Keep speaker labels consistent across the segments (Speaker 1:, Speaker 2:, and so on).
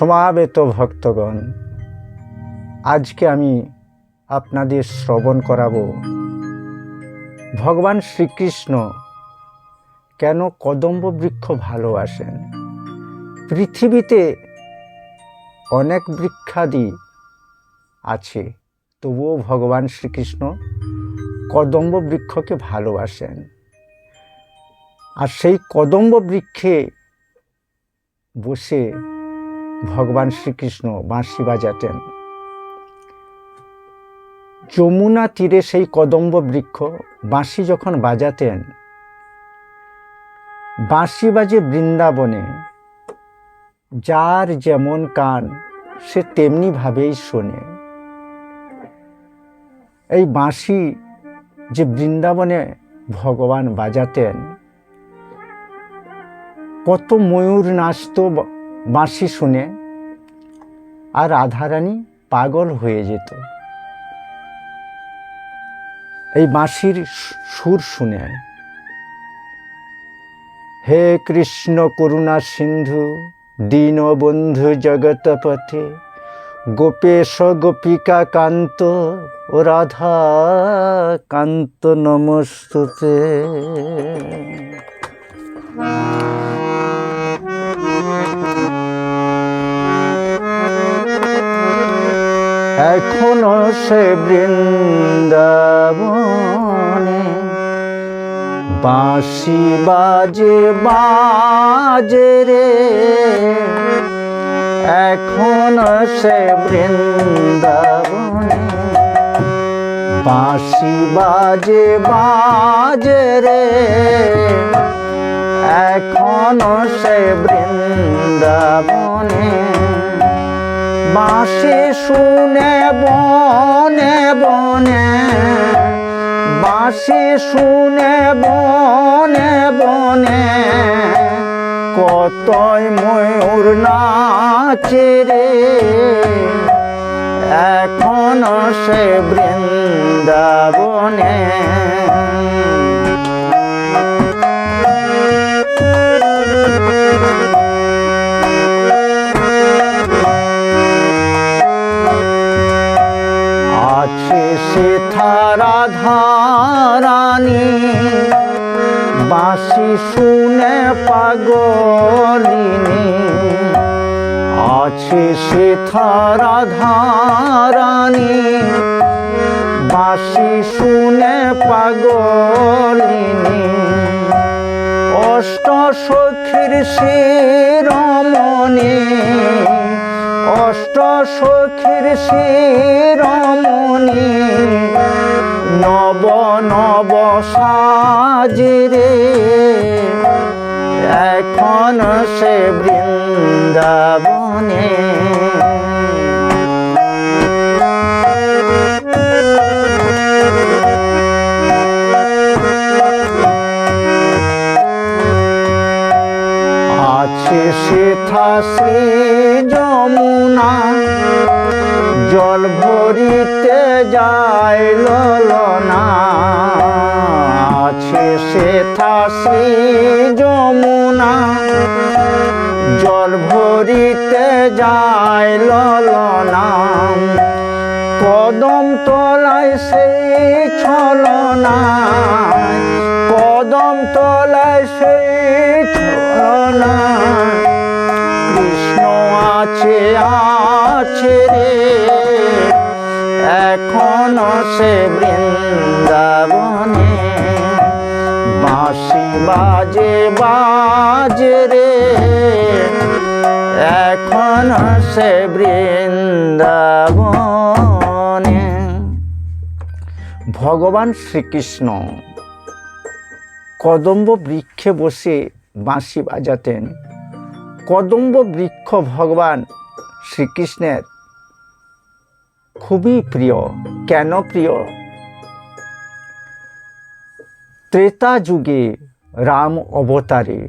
Speaker 1: সমাবেত ভক্তগণ, আজকে আমি আপনাদের শ্রবণ করাবো। ভগবান শ্রীকৃষ্ণ কেন কদম্ব বৃক্ষ ভালোবাসেন? পৃথিবীতে অনেক বৃক্ষাদি আছে, তবুও ভগবান শ্রীকৃষ্ণ কদম্ব বৃক্ষকে ভালোবাসেন। আর সেই কদম্ব বৃক্ষে বসে ভগবান শ্রীকৃষ্ণ বাঁশি বাজাতেন যমুনা তীরে সেই কদম্ব বৃক্ষ বাঁশি যখন বাজাতেন, বাঁশি বাজে বৃন্দাবনে, যার যেমন কান সে তেমনিভাবেই শোনে। এই বাঁশি যে বৃন্দাবনে ভগবান বাজাতেন, কত ময়ূর নাচত বাঁশি শুনে আর রাধারানী পাগল হয়ে যেত। এই বাঁশির সুর শুনে হে কৃষ্ণ করুণা সিন্ধু, দীনবন্ধু জগতপথে, গোপেশ গোপিকা কান্ত ও রাধা কান্ত নমস্তুতে। এখনও সে বৃন্দাবনে বাঁশি বাজে বাজে রে। এখন সে বৃন্দাবনে বাঁশি বাজে বাজে রে। এখন সে বৃন্দাবনে। বাঁশি শুনে বনে বনে, বাঁশি শুনে বনে বনে। কতই ময়ূর নাচে রে, এখন সে বৃন্দাবনে। রাধারানী বাঁশি শুনে পাগলিনী। অষ্ট সখীর শিরমণি, অষ্ট সখীর শিরমণি, নব নব সাজিরে, এখন সে বৃন্দাবনে। বাজে বাজে রে। এখন সে বৃন্দাবনে। ভগবান শ্রীকৃষ্ণ কদম্ব বৃক্ষে বসে বাঁশি বাজাতেন। কদম্ব বৃক্ষ ভগবান শ্রীকৃষ্ণের খুবই প্রিয়। কেন প্রিয়? ত্রেতা যুগে রাম অবতারে।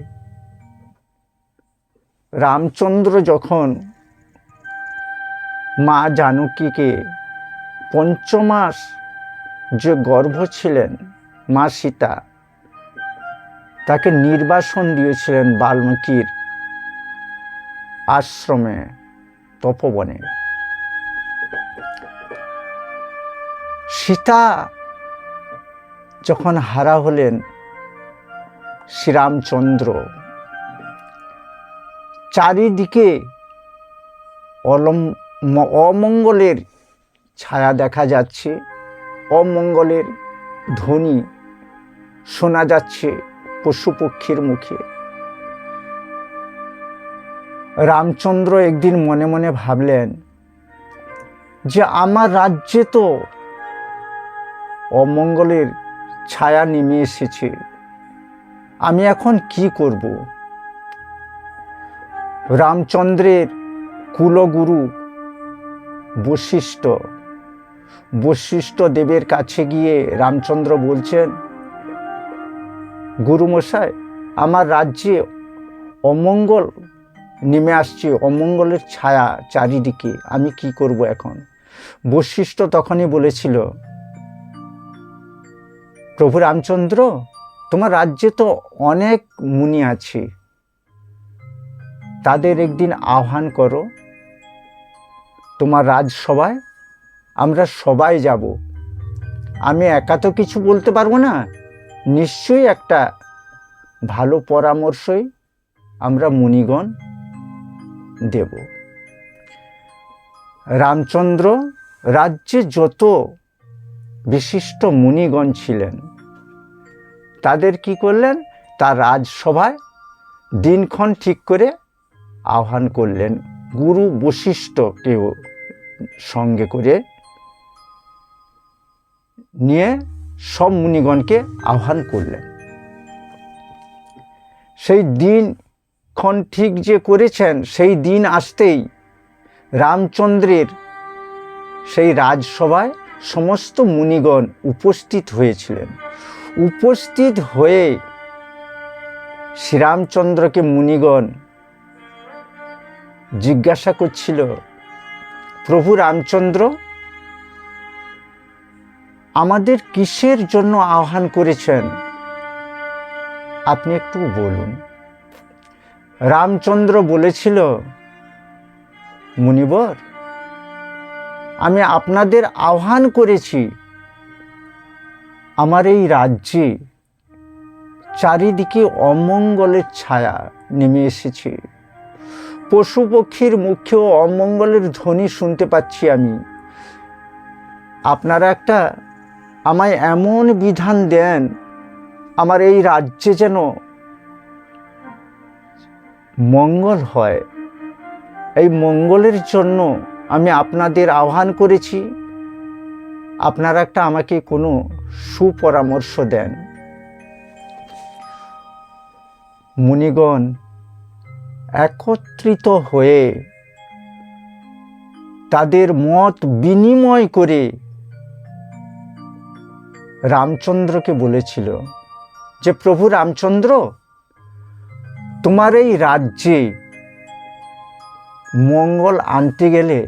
Speaker 1: রামচন্দ্র যখন মা জানকীকে পঞ্চমাস যে গর্ভ ছিলেন মা সীতা, তাকে নির্বাসন দিয়েছিলেন বাল্মীকির আশ্রমে, তপবনে। সীতা যখন হারা হলেন শ্রীরামচন্দ্র। চারিদিকে অলম অমঙ্গলের ছায়া দেখা যাচ্ছে, অমঙ্গলের ধ্বনি শোনা যাচ্ছে পশু পক্ষীর মুখে। রামচন্দ্র একদিন মনে মনে ভাবলেন যে আমার রাজ্যে তো অমঙ্গলের ছায়া নেমে এসেছে। আমি এখন কি করব? রামচন্দ্রের কুলগুরু বশিষ্ঠ বশিষ্ঠ দেবের কাছে গিয়ে রামচন্দ্র বলছেন গুরুমশাই আমার রাজ্যে অমঙ্গল নেমে আসছে, অমঙ্গলের ছায়া চারিদিকে, আমি কি করব এখন? বশিষ্ঠ তখনই বলেছিল, প্রভু রামচন্দ্র তোমার রাজ্যে তো অনেক মুনি আছে। তাদের একদিন আহ্বান করো, তোমার রাজসভায় আমরা সবাই যাব। আমি একা তো কিছু বলতে পারব না। নিশ্চয়ই একটা ভালো পরামর্শই আমরা মুনিগণ দেব। রামচন্দ্র রাজ্যে যত বিশিষ্ট মুনিগণ ছিলেন তাদের কি করলেন? তার রাজসভায় দিনক্ষণ ঠিক করে আহ্বান করলেন। গুরু বশিষ্ঠকেও সঙ্গে করে নিয়ে সব মুনিগণকে আহ্বান করলেন। সেই দিনক্ষণ ঠিক যে করেছেন, সেই দিন আসতেই রামচন্দ্রের সেই রাজসভায় সমস্ত মুনিগণ উপস্থিত হয়েছিলেন। উপস্থিত হয়ে শ্রীরামচন্দ্রকে মুনিগণ জিজ্ঞাসা করছিল, প্রভু রামচন্দ্র, আমাদের কিসের জন্য আহ্বান করেছেন? আপনি একটু বলুন। রামচন্দ্র বলেছিল, মুনিবর, আমি আপনাদের আহ্বান করেছি আমার এই রাজ্যে চারিদিকে অমঙ্গলের ছায়া নেমে এসেছে। পশু পক্ষীর মুখেও অমঙ্গলের ধ্বনি শুনতে পাচ্ছি আমি। আপনারা একটা আমায় এমন বিধান দেন, আমার এই রাজ্যে যেন মঙ্গল হয়। এই মঙ্গলের জন্য আমি আপনাদের আহ্বান করেছি। আপনারা একটা আমাকে কোনো সুপরামর্শ দেন। মুনিগণ একত্রিত হয়ে তাদের মত বিনিময় করে রামচন্দ্রকে বলেছিল যে, প্রভু রামচন্দ্র, তোমার এই রাজ্যে মঙ্গল আনতে গেলে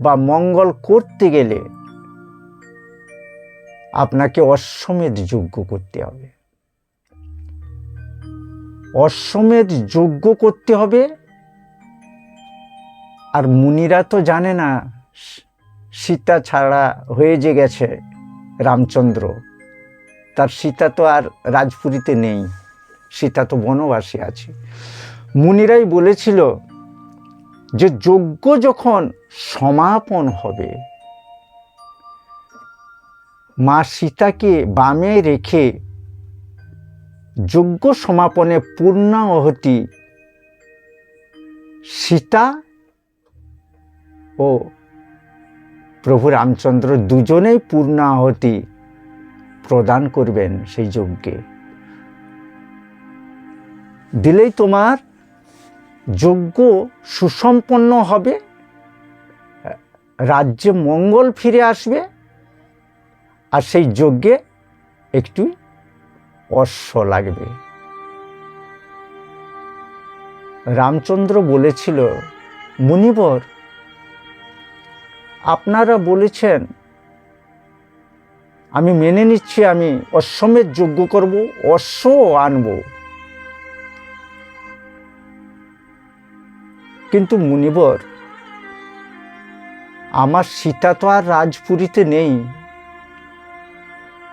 Speaker 1: বা মঙ্গল করতে গেলে আপনাকে অশ্বমেধ যজ্ঞ করতে হবে। অশ্বমেধ যজ্ঞ করতে হবে। আর মুনিরা তো জানে না, সীতা ছাড়া হয়ে যে গেছে রামচন্দ্র। তার সীতা তো আর রাজপুরীতে নেই, সীতা তো বনবাসী আছে। মুনিরাই বলেছিল যে যজ্ঞ যখন সমাপন হবে মা সীতাকে বামে রেখে যজ্ঞ সমাপনে পূর্ণাহতি সীতা ও প্রভু রামচন্দ্র দুজনেই পূর্ণাহতি প্রদান করবেন সেই যজ্ঞে। দিলেই তোমার যজ্ঞ সুসম্পন্ন হবে, রাজ্যে মঙ্গল ফিরে আসবে। আর সেই যজ্ঞে একটু অশ্ব লাগবে। রামচন্দ্র বলেছিল, মুনিবর, আপনারা বলেছেন, আমি মেনে নিচ্ছি, আমি অশ্বমের যজ্ঞ করব, অশ্ব আনব। কিন্তু মুনিবর, আমার সীতা তো আর রাজপুরীতে নেই।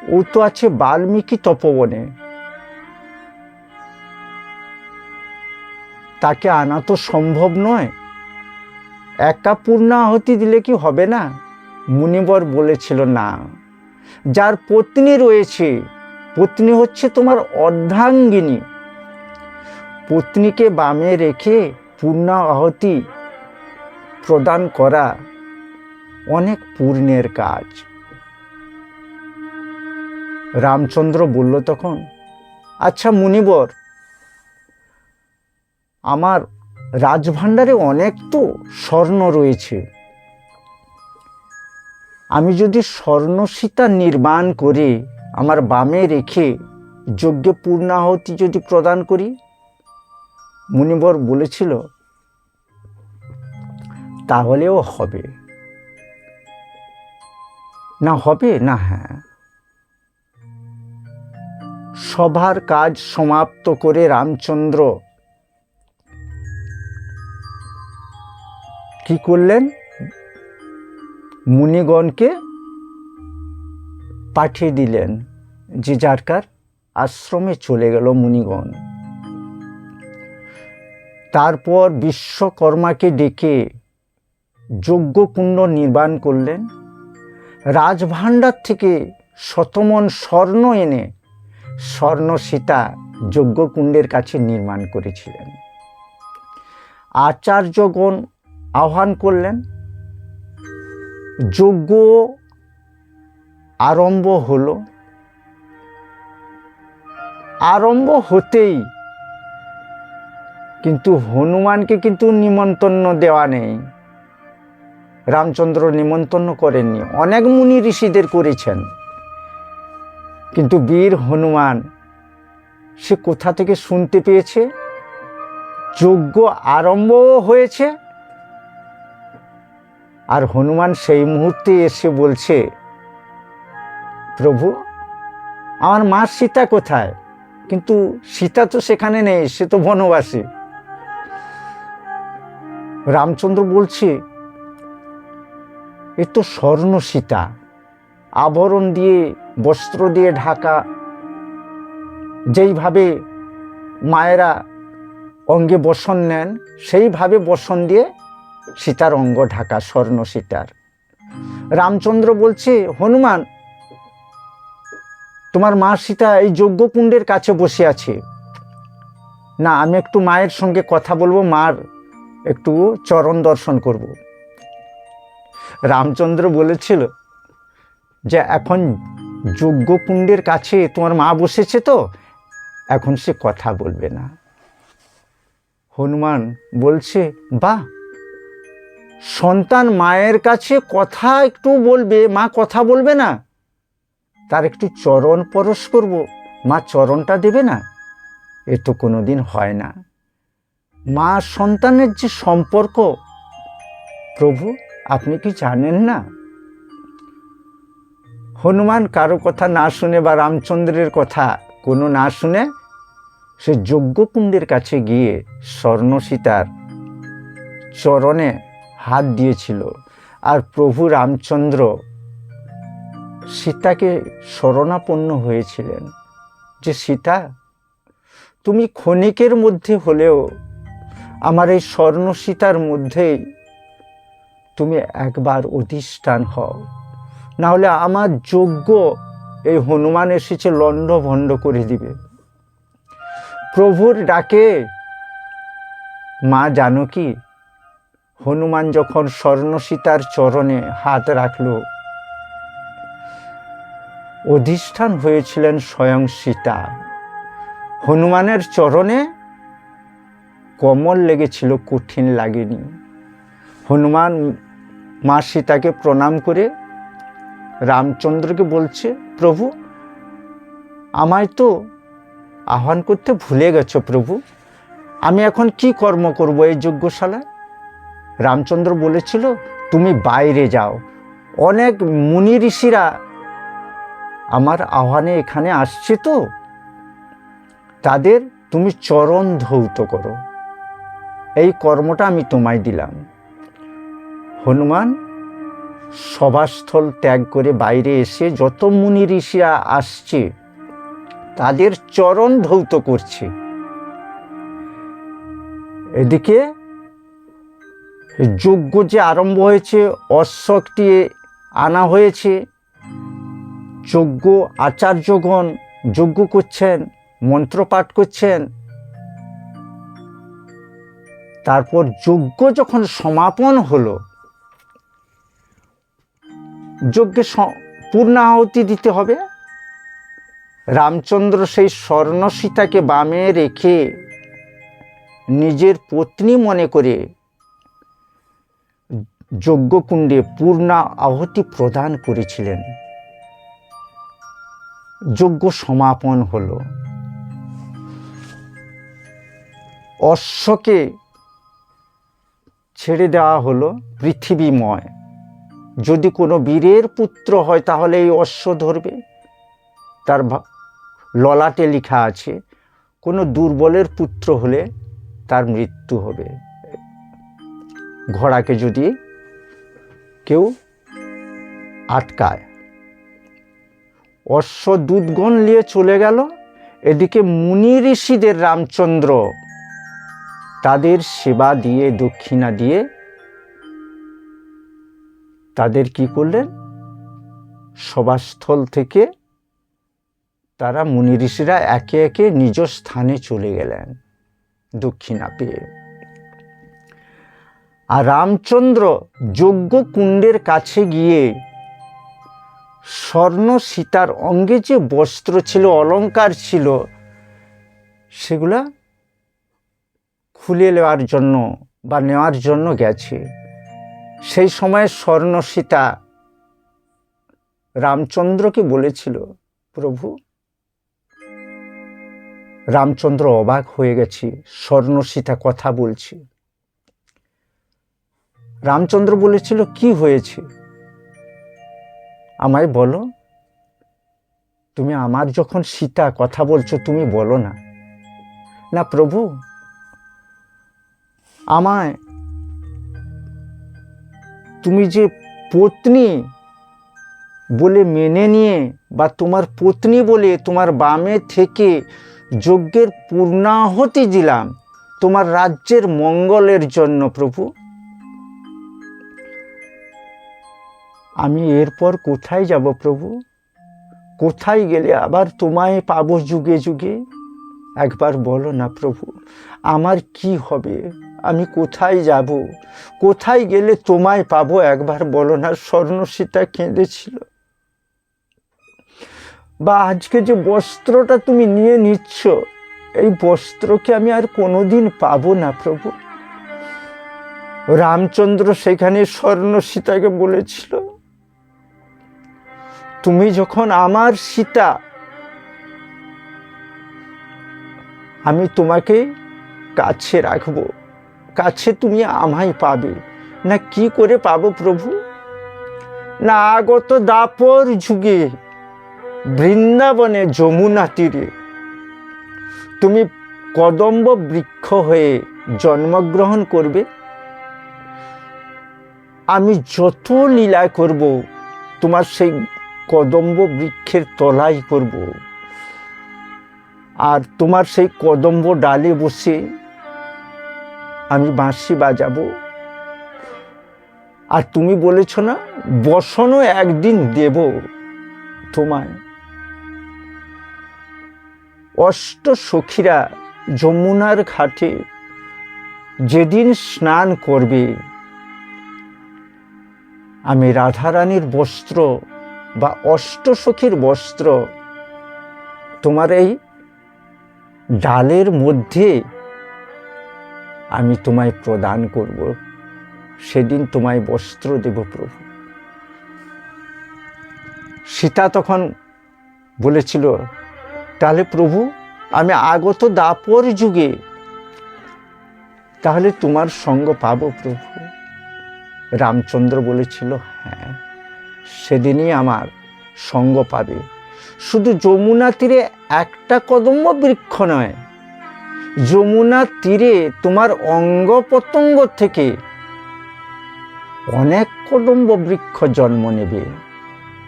Speaker 1: ও তো আছে বাল্মীকি তপবনে। তাকে আনা তো সম্ভব নয়। একা পূর্ণাহতি দিলে কি হবে না? মুনিবর বলেছিল, না। যার পত্নী রয়েছে, পত্নী হচ্ছে তোমার অর্ধাঙ্গিনী। পত্নীকে বামে রেখে পূর্ণাহতি প্রদান করা অনেক পূর্ণের কাজ। রামচন্দ্র বলল তখন আচ্ছা মুনিবর, আমার রাজভাণ্ডারে অনেক তো স্বর্ণ রয়েছে। আমি যদি স্বর্ণ সীতা নির্মাণ করে আমার বামে রেখে যজ্ঞে পূর্ণাহতি যদি প্রদান করি? মুনিবর বলেছিল, তাহলেও হবে। না হবে? না হ্যাঁ। সভার কাজ সমাপ্ত করে রামচন্দ্র কি করলেন? মুনিগণকে পাঠিয়ে দিলেন, যে যারকার আশ্রমে চলে গেল মুনিগণ। তারপর বিশ্বকর্মাকে ডেকে যজ্ঞকুণ্ড নির্মাণ করলেন। রাজভাণ্ডার থেকে শতমন স্বর্ণ এনে স্বর্ণ সীতা যজ্ঞকুণ্ডের কাছে নির্মাণ করেছিলেন। আচার্যগণ আহ্বান করলেন, যজ্ঞ আরম্ভ হল। আরম্ভ হতেই কিন্তু হনুমানকে কিন্তু নিমন্ত্রণ দেওয়া নেই। রামচন্দ্র নিমন্ত্রণ করেননি। অনেক মুনি ঋষিদের করেছেন। কিন্তু বীর হনুমান, সে কোথা থেকে শুনতে পেয়েছে? যজ্ঞ আরম্ভ হয়েছে? আর হনুমান সেই মুহূর্তে এসে বলছে, প্রভু, আমার মা সীতা কোথায়? কিন্তু সীতা তো সেখানে নেই, সে তো বনবাসী। রামচন্দ্র বলছে, এ তো স্বর্ণ সীতা। আবরণ দিয়ে, বস্ত্র দিয়ে ঢাকা। যেইভাবে মায়েরা অঙ্গে বসন নেন, সেইভাবে বসন দিয়ে সীতার অঙ্গ ঢাকা, স্বর্ণ সীতার। রামচন্দ্র বলছে, হনুমান, তোমার মা সীতা এই যজ্ঞকুণ্ডের কাছে বসে আছে। না, আমি একটু মায়ের সঙ্গে কথা বলব, মার একটু চরণ দর্শন করব। রামচন্দ্র বলেছিল যে এখন যজ্ঞকুণ্ডের কাছে তোমার মা বসেছে তো, এখন সে কথা বলবে না। হনুমান বলছে বা সন্তান মায়ের কাছে কথা একটু বলবে, মা কথা বলবে না। তার একটু চরণ পরশ করব, মা চরণটা দেবে না। এ তো কোনো দিন হয় না। মা সন্তানের যে সম্পর্ক, প্রভু আপনি কি জানেন না? হনুমান কারও কথা না শুনে বা রামচন্দ্রের কথা কোনো না শুনে সে যজ্ঞকুণ্ডের কাছে গিয়ে স্বর্ণ সীতার চরণে হাত দিয়েছিল। আর প্রভু রামচন্দ্র সীতাকে শরণাপন্ন হয়েছিলেন যে, সীতা, তুমি ক্ষণিকের মধ্যে হলেও আমার এই স্বর্ণ সীতার মধ্যেই তুমি একবার অধিষ্ঠান হও। না হলে আমার যোগ্য এই হনুমান এসেছে লণ্ড ভণ্ড করে দিবে। প্রভুর ডাকে, মা জানকী হনুমান যখন স্বর্ণ সীতার চরণে হাত রাখল, অধিষ্ঠান হয়েছিলেন স্বয়ং সীতা। হনুমানের চরণে কমল লেগেছিল, কঠিন লাগেনি। হনুমান মা সীতাকে প্রণাম করে রামচন্দ্রকে বলছে, প্রভু, আমায় তো আহ্বান করতে ভুলে গেছো প্রভু। আমি এখন কি কর্ম করব এই যজ্ঞশালায়? রামচন্দ্র বলেছিল, তুমি বাইরে যাও। অনেক মুনি ঋষিরা আমার আহ্বানে এখানে আসছে তো। তাদের তুমি চরণ ধৌত করো। এই কর্মটা আমি তোমায় দিলাম। হনুমান সভাস্থল ত্যাগ করে বাইরে এসে যত মুনি ঋষিরা আসছে, তাদের চরণ ধৌত করছে। এদিকে যজ্ঞ যে আরম্ভ হয়েছে অশ্বকটি আনা হয়েছে। যজ্ঞ আচার্যগণ যজ্ঞ করছেন মন্ত্রপাঠ করছেন। তারপর যজ্ঞ যখন সমাপন হলো যজ্ঞে পূর্ণাহুতি দিতে হবে। রামচন্দ্র সেই স্বর্ণ সীতাকে বামে রেখে নিজের পত্নী মনে করে যজ্ঞকুণ্ডে পূর্ণা আহুতি প্রদান করেছিলেন। যজ্ঞ সমাপন হলো। অশ্বকে ছেড়ে দেওয়া হলো পৃথিবীময়। যদি কোনো বীরের পুত্র হয় তাহলে এই অশ্ব ধরবে। তার ললাটে লেখা আছে, কোনো দুর্বলের পুত্র হলে তার মৃত্যু হবে। ঘোড়াকে যদি কেউ আটকায়। অশ্ব দুধগণ নিয়ে চলে গেল, এদিকে মুনি ঋষিদের রামচন্দ্র তাদের সেবা দিয়ে, দক্ষিণা দিয়ে তাদের কি করলেন? সভাস্থল থেকে তারা মুনি ঋষিরা একে একে নিজ স্থানে চলে গেলেন দক্ষিণা পেয়ে আর রামচন্দ্র যজ্ঞ কুণ্ডের কাছে গিয়ে স্বর্ণ সীতার অঙ্গে যে বস্ত্র ছিল অলংকার ছিল, সেগুলা খুলে নেওয়ার জন্য বা নেওয়ার জন্য গেছে। সেই সময় স্বর্ণ সীতা রামচন্দ্রকে বলেছিল, প্রভু, রামচন্দ্র অবাক হয়ে গেছি স্বর্ণ সীতা কথা বলছি। রামচন্দ্র বলেছিল, কি হয়েছে? আমায় বলো। তুমি আমার যখন সীতা কথা বলছো, তুমি বলো না। না প্রভু, আমায় তুমি যে পত্নী বলে মেনে নিয়ে বা তোমার পত্নী বলে তোমার বামে থেকে যজ্ঞের পূর্ণাহতি দিলাম, তোমার রাজ্যের মঙ্গলের জন্য প্রভু। আমি এরপর কোথায় যাব প্রভু? কোথায় গেলে আবার তোমায় পাবো যুগে যুগে? একবার বলো না প্রভু, আমার কি হবে? আমি কোথায় যাব? কোথায় গেলে তোমায় পাবো? একবার বলো না স্বর্ণসীতা কেঁদেছিল। বা আজকে যে বস্ত্রটা তুমি নিয়ে নিচ্ছ, এই বস্ত্রকে আমি আর কোনোদিন পাবো না, প্রভু। রামচন্দ্র সেখানে স্বর্ণ সীতাকে বলেছিল, তুমি যখন আমার সীতা, আমি তোমাকে কাছে রাখব। কাছে তুমি আমায় পাবে। না কি করে পাবো প্রভু? না আগত দাপর যুগে, বৃন্দাবনে যমুনা তীরে। তুমি কদম্ব বৃক্ষ হয়ে জন্মগ্রহণ করবে। আমি যত লীলা করব, তোমার সেই কদম্ব বৃক্ষের তলাই করব। আর তোমার সেই কদম্ব ডালে বসে আমি বাঁশি বাজাবো। আর তুমি বলেছ না বসনও একদিন দেব তোমায়। অষ্ট সখীরা যমুনার ঘাটে যেদিন স্নান করবে, আমি রাধারানীর বস্ত্র বা অষ্টসখীর বস্ত্র তোমার এই ডালের মধ্যে আমি তোমায় প্রদান করব। সেদিন তোমায় বস্ত্র দেব প্রভু। সীতা তখন বলেছিল, তাহলে প্রভু, আমি আগত দাপর যুগে, তাহলে তোমার সঙ্গ পাবো প্রভু? রামচন্দ্র বলেছিল হ্যাঁ সেদিনই আমার সঙ্গ পাবে। শুধু যমুনা তীরে একটা কদম্ব বৃক্ষ নয় যমুনা তীরে তোমার অঙ্গ প্রত্যঙ্গ থেকে অনেক কদম্ব বৃক্ষ জন্ম নেবে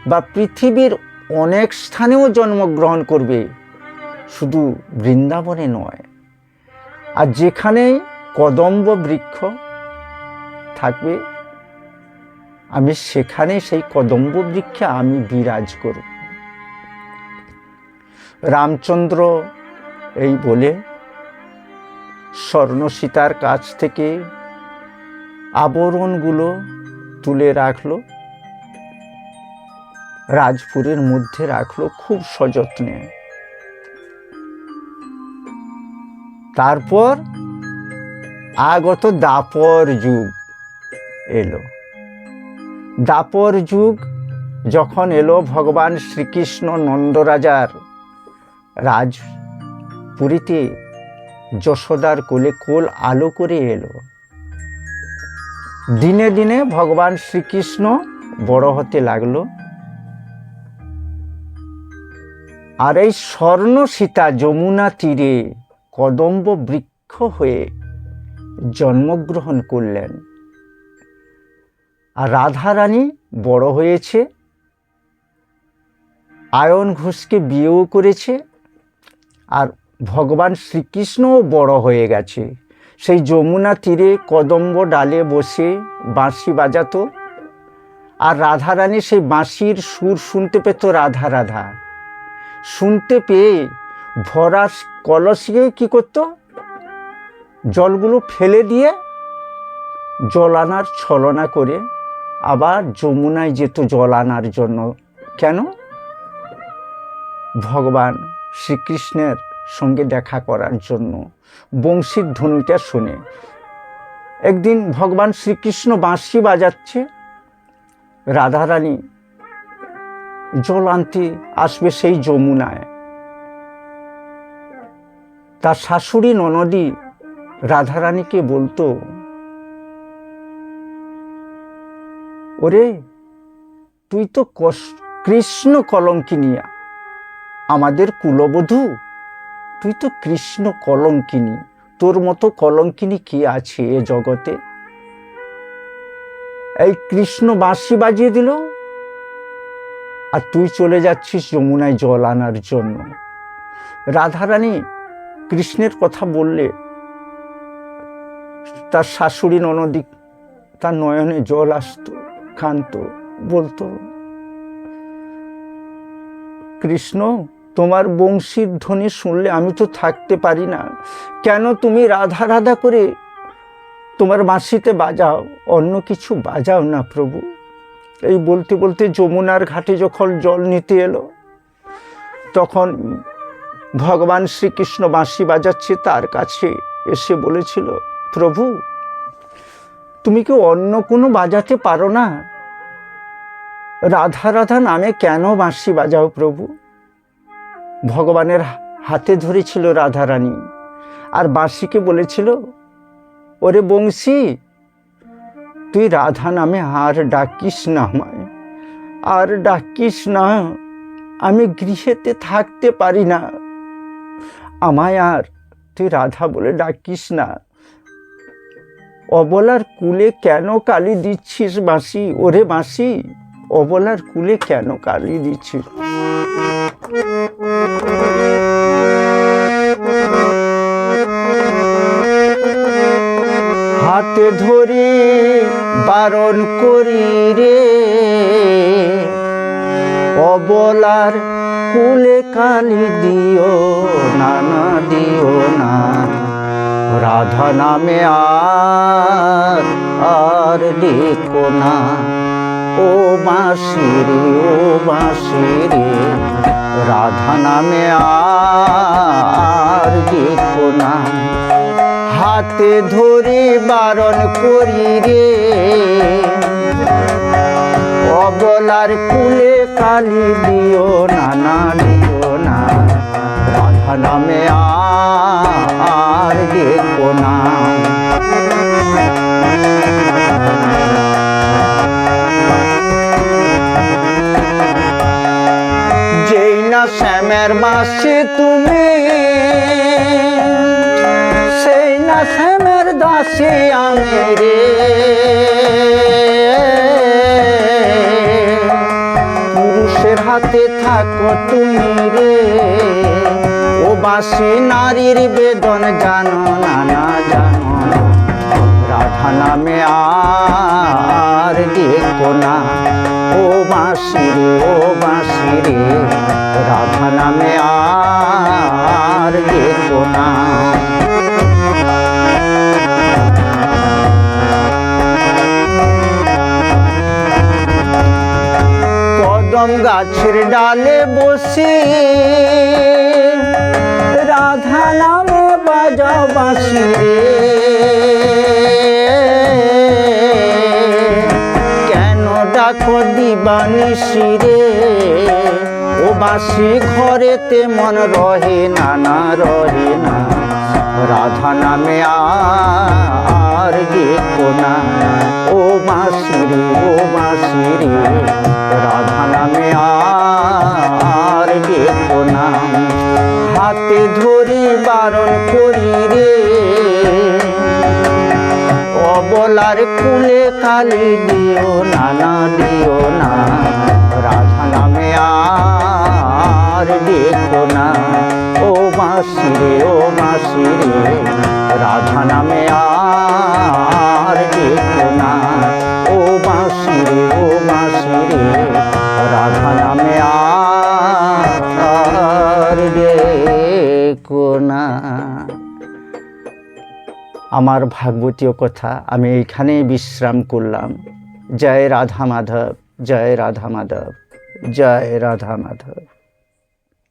Speaker 1: বা পৃথিবীর অনেক স্থানেও জন্মগ্রহণ করবে। শুধু বৃন্দাবনে নয়, আর যেখানে কদম্ব বৃক্ষ থাকবে, আমি সেখানে সেই কদম্ব বৃক্ষে আমি বিরাজ করব। রামচন্দ্র এই বলে স্বর্ণ সীতার কাছ থেকে আবরণগুলো তুলে রাখল। রাজপুরের মধ্যে রাখল খুব সযত্নে। তারপর আগত দাপর যুগ এলো। দাপর যুগ যখন এলো ভগবান শ্রীকৃষ্ণ নন্দরাজার রাজপুরীতে। যশোদার কোলে কোল আলো করে এলো। দিনে দিনে ভগবান শ্রীকৃষ্ণ বড় হতে লাগল। আর এই স্বর্ণ সীতা যমুনা তীরে কদম্ব বৃক্ষ হয়ে জন্মগ্রহণ করলেন। আর রাধারানী বড় হয়েছে। আয়ন ঘোষকে বিয়েও করেছে। আর ভগবান শ্রীকৃষ্ণও বড় হয়ে গেছে। সেই যমুনা তীরে কদম্ব ডালে বসে বাঁশি বাজাতো। আর রাধারানী সেই বাঁশির সুর শুনতে পেত রাধা রাধা। শুনতে পেয়ে ভরা কলসিয়ে কি করত? জলগুলো ফেলে দিয়ে জল আনার ছলনা করে আবার যমুনায় যেত জল আনার জন্য। কেন? ভগবান শ্রীকৃষ্ণের সঙ্গে দেখা করার জন্য। বংশীর ধ্বনিটা শুনে। একদিন ভগবান শ্রীকৃষ্ণ বাঁশি বাজাচ্ছে। রাধারানী জল আনতে আসবে সেই যমুনায়। তার শাশুড়ি ননদী রাধারানীকে বলতো, ওরে, তুই তো কৃষ্ণ কলঙ্কিনী আমাদের কুলবধূ তুই তো কৃষ্ণ কলঙ্কিনী। তোর মতো কলঙ্কিনী কি আছে এ জগতে? এই কৃষ্ণ বাঁশি বাজিয়ে দিল। আর তুই চলে যাচ্ছিস যমুনায় জল আনার জন্য। রাধারানী কৃষ্ণের কথা বললে, তার শাশুড়ি ননদি তার নয়নে জল আসতো কান্ত বলতো, কৃষ্ণ তোমার বংশীর ধ্বনি শুনলে আমি তো থাকতে পারি না। কেন তুমি রাধা রাধা করে তোমার বাঁশিতে বাজাও? অন্য কিছু বাজাও না প্রভু। এই বলতে বলতে যমুনার ঘাটে যখন জল নিতে এলো, তখন ভগবান শ্রীকৃষ্ণ বাঁশি বাজাচ্ছে তার কাছে এসে বলেছিল, প্রভু, তুমি কি অন্য কোনো বাজাতে পারো না? রাধা রাধা নামে কেন বাঁশি বাজাও প্রভু? ভগবানের হাতে ধরেছিল রাধারানী। আর বাঁশিকে বলেছিল, ওরে বংশী, তুই রাধা নামে আর ডাকিস না আমায়। আর ডাকিস না, আমি গৃহেতে থাকতে পারি না। আমায় আর তুই রাধা বলে ডাকিস না। অবলার কুলে কেন কালি দিচ্ছিস বাঁশি? ওরে বাঁশি, অবলার কুলে কেন কালি দিচ্ছিস? হাতে ধরি বারণ করি রে। অবলার কুলে কালি দিও না না, দিও না। রাধা নামে আর আর ডেকো না। ও বাঁশিরে ও বাঁশিরে নামে আর ডেকো না। হাতে ধরে বারণ করি রে। অবলার কুলে কালি দিও না না দিও না। রাধা নামে আর দেখো না যেই না। শ্যামের মাসি তুমি। সেই না শ্যামের দাসী আমি রে। পুরুষের হাতে থাকো তুমি রে। ও বাসি নারীর বেদন জানো না না জানো। রাধা নামে আর দেখো না। বাঁশি রে ও বাঁশি রে। রাধা নামে আর দেখো না। কদম গাছের ডালে বসে। রাধা নামে বাজাও বাঁশি রে। দিবানিসি রে ও বাসি ঘরেতে মন রহে না না রহে না। রাধা নামে আর দেখো না। ও বাঁশি ও বাঁশি রে, রাধা নামে আর দেখো না। হাতে ধরি বারণ করি রে, অবলার কুলে কালি দিও না না দিও না। রাধা নামে আর দেখো না। ও বাঁশি রে ও বাঁশি আমার ভাগবতীয় কথা, আমি এইখানেই বিশ্রাম করলাম। জয় রাধা মাধব, জয় রাধা মাধব, জয় রাধা মাধব।